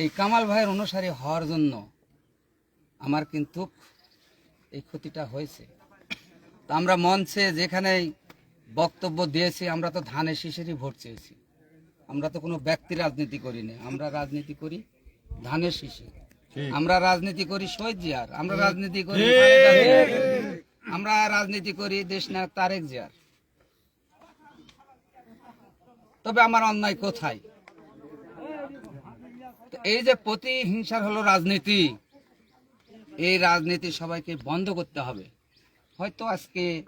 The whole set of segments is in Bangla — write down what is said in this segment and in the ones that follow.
এই কামাল ভাইয়ের অনুসারী হওয়ার জন্য আমার কিন্তু এই ক্ষতিটা হয়েছে। তা আমরা মঞ্চে যেখানে বক্তব্য দিয়েছি আমরা তো ধানের শীষেরই ভোট চেয়েছি। আমরা তো কোনো ব্যক্তি রাজনীতি করি না আমরা রাজনীতি করি ধানের শীষে আমরা রাজনীতি করি শহীদ জিয়ার। আমরা রাজনীতি করি আমরা রাজনীতি করি দেশ নায়ক তারেক জিয়ার। তবে আমার অন্যায় কোথায়? এই যে প্রতিহিংসার হলো রাজনীতি, এই রাজনীতি সবাইকে বন্ধ করতে হবে। হয়তো আজকে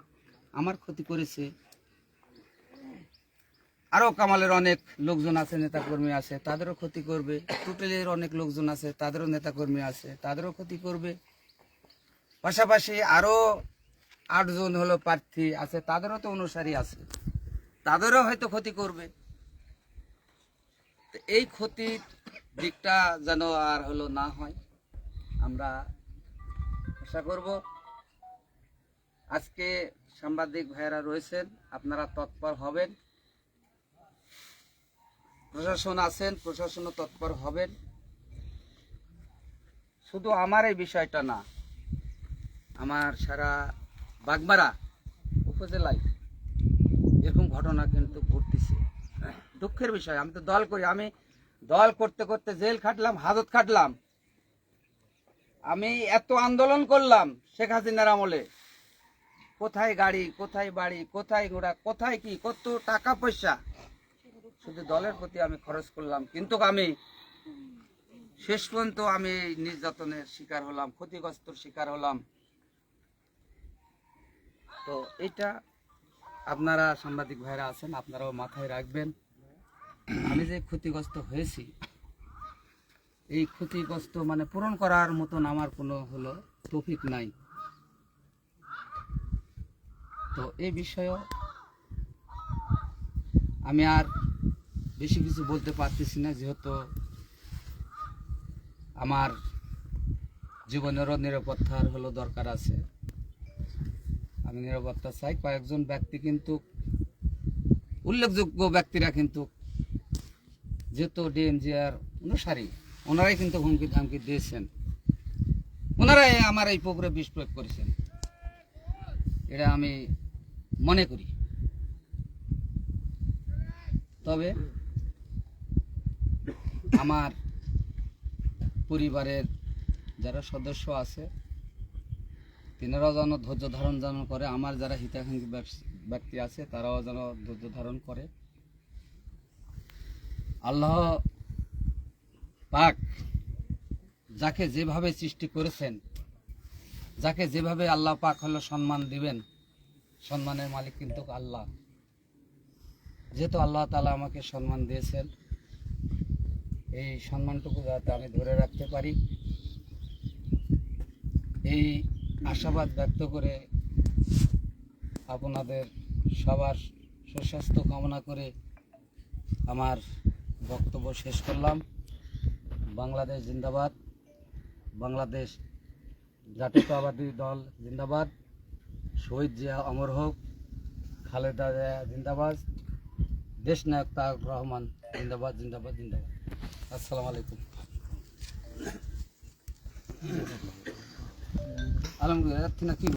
আমার ক্ষতি করেছে। আরও কামালের অনেক লোকজন আছে, নেতাকর্মী আছে, তাদেরও ক্ষতি করবে। টুটেলের অনেক লোকজন আছে, তাদেরও নেতাকর্মী আছে, তাদেরও ক্ষতি করবে। পাশাপাশি আরও আটজন হলো প্রার্থী আছে, তাদেরও তো অনুসারী আছে। তাদেরও হয়তো ক্ষতি করবে। এই ক্ষতির দিকটা যেন আর হলো না হয়, আমরা আশা করব। আজকে সাংবাদিক ভাইয়েরা রয়েছেন, আপনারা তৎপর হবেন। প্রশাসন আছেন, প্রশাসনও তৎপর হবেন। শুধু আমার এই বিষয়টা না, আমার সারা বাগমারা উপজেলায় এরকম ঘটনা কিন্তু ঘটতেছে। দুঃখের বিষয়, আমি তো দল করি, আমি দল করতে করতে জেল খাটলাম, হাজত খাটলাম। আমি এত আন্দোলন করলাম শেখ হাসিনার আমলে। কোথায় গাড়ি, কোথায় বাড়ি, কোথায় ঘোড়া, কোথায় কি, কত টাকা পয়সা। শুধু দলের প্রতি আমি খরচ করলাম, কিন্তু আমি শেষ পর্যন্ত আমি নির্যাতনের শিকার হলাম, ক্ষতিগ্রস্তর শিকার হলাম। তো এটা আপনারা সাংবাদিক ভাইরা আছেন, আপনারাও মাথায় রাখবেন। আমি যে ক্ষতিগ্রস্ত হয়েছি, এই ক্ষতিগ্রস্ত মানে পূরণ করার মতন আমার কোনো হলো তৌফিক নাই। তো এই বিষয়ে আমি আর বেশি কিছু বলতে পারতেছি না, যেহেতু আমার জীবনেরও নিরাপত্তার হলো দরকার আছে। আমি নিরাপত্তা চাই। কয়েকজন ব্যক্তি কিন্তু, উল্লেখযোগ্য ব্যক্তিরা কিন্তু যেহেতু ডিএমজিআর অনুসারী, ওনারাই কিন্তু হুমকি ধামকি দিয়েছেন। ওনারাই আমার এই পুকুরে বিষ প্রয়োগ করেছেন। এটা আমি মনে করি। তবে আমার পরিবারের যারা সদস্য আছে, তিনারাও যেন ধৈর্য ধারণ যেন করে, আমার যারা হিতাকাঙ্ক্ষী ব্যক্তি আছে, তারাও যেন ধৈর্য ধারণ করে। আল্লাহ পাক যাকে যেভাবে সৃষ্টি করেছেন, যাকে যেভাবে আল্লাহ পাক হলো সম্মান দিবেন, সম্মানের মালিক কিন্তু আল্লাহ। যেহেতু আল্লাহ তালা আমাকে সম্মান দিয়েছেন, এই সম্মানটুকু যাতে আমি ধরে রাখতে পারি, এই আশাবাদ ব্যক্ত করে আপনাদের সবার সুস্বাস্থ্য কামনা করে আমার বক্তব্য শেষ করলাম। বাংলাদেশ জিন্দাবাদ। বাংলাদেশ জাতীয়তাবাদী দল জিন্দাবাদ। শহীদ জিয়া অমর হোক, খালেদা জিয়া জিন্দাবাদ, দেশ নায়ক তারক রহমান জিন্দাবাদ জিন্দাবাদ জিন্দাবাদ। আসসালামু আলাইকুম। আলহামদুলিল্লাহ কি?